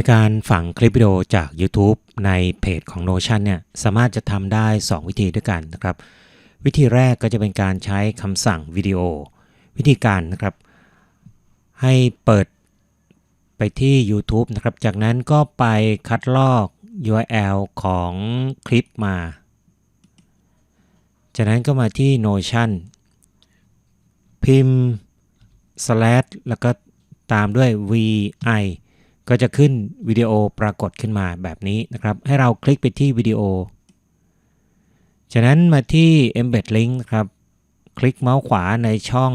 ในการฝังคลิปวิดีโอจาก YouTube ในเพจของ Notion เนี่ยสามารถจะทำได้ 2 วิธีด้วยกันนะครับ วิธีแรกก็จะเป็นการใช้คำสั่งวิดีโอ วิธีการนะครับ ให้เปิดไปที่ YouTube นะครับ จากนั้นก็ไปคัดลอก URL ของคลิปมา จากนั้นก็มาที่ Notion พิมพ์ slash แล้วก็ตามด้วย vi ก็จะขึ้นวิดีโอปรากฏขึ้นมาแบบนี้นะครับ ให้เราคลิกไปที่วิดีโอจากนั้นมาที่ embed link นะครับ คลิกเมาส์ขวาในช่อง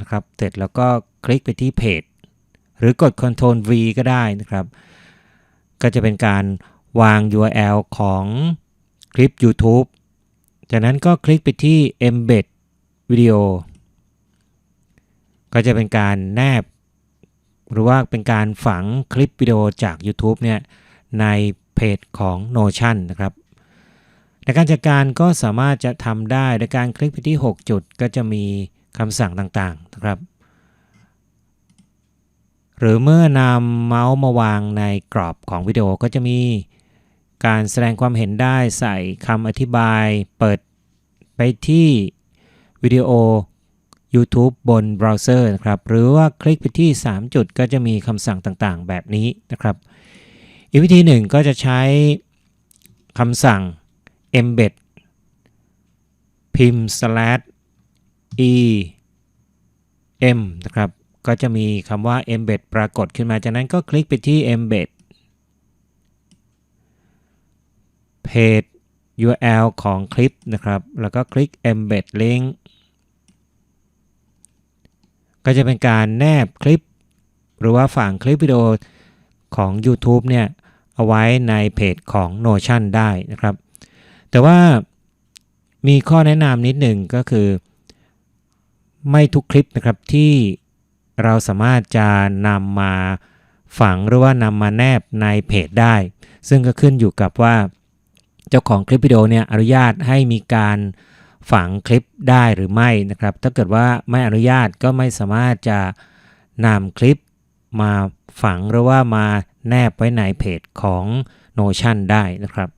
นะครับ เสร็จแล้วก็คลิกไปที่เพจหรือกด Ctrl V ก็ได้นะครับ ก็จะเป็นการวาง URL ของคลิป YouTube จากนั้นก็คลิกไปที่ embed video ก็จะเป็นการแนบ หรือว่าเป็นการฝังคลิปวิดีโอจาก YouTube เนี่ยในเพจของ Notion นะครับในการจัดการก็สามารถจะทำได้โดยการคลิกไปที่ 6 จุดก็จะมีคำสั่งต่างๆนะครับ หรือเมื่อนำเมาส์มาวางในกรอบของวิดีโอก็จะมีการแสดงความเห็นได้ใส่คำอธิบายเปิดไปที่วิดีโอ YouTube บนเบราว์เซอร์นะครับหรือว่าคลิกไปที่ 3 จุดก็จะมีคำสั่งต่างๆ แบบนี้นะครับ อีกวิธีหนึ่งก็จะใช้คำสั่ง embed พิมพ์ slash e m นะครับ ก็จะมีคำว่า embed ปรากฏขึ้นมา จากนั้นก็คลิกไปที่ embed เพจ URL ของคลิปนะครับ แล้วก็คลิก embed link ก็จะเป็นการแนบคลิป หรือว่าฝังคลิปวิดีโอของ YouTube เนี่ยเอาไว้ในเพจของ Notion ได้นะครับ แต่ว่ามีข้อแนะนำนิดหนึ่งก็คือ ไม่ทุกคลิปนะครับที่เราสามารถจะนำมาฝังหรือว่านำมาแนบในเพจได้ ซึ่งก็ขึ้นอยู่กับว่า เจ้าของคลิปวิดีโอเนี่ยอนุญาตให้มีการ ฝังคลิปได้หรือไม่นะครับ ถ้าเกิดว่าไม่อนุญาตก็ไม่สามารถจะนำคลิปมาฝังหรือว่ามาแนบไว้ในเพจของ Notion ได้นะครับ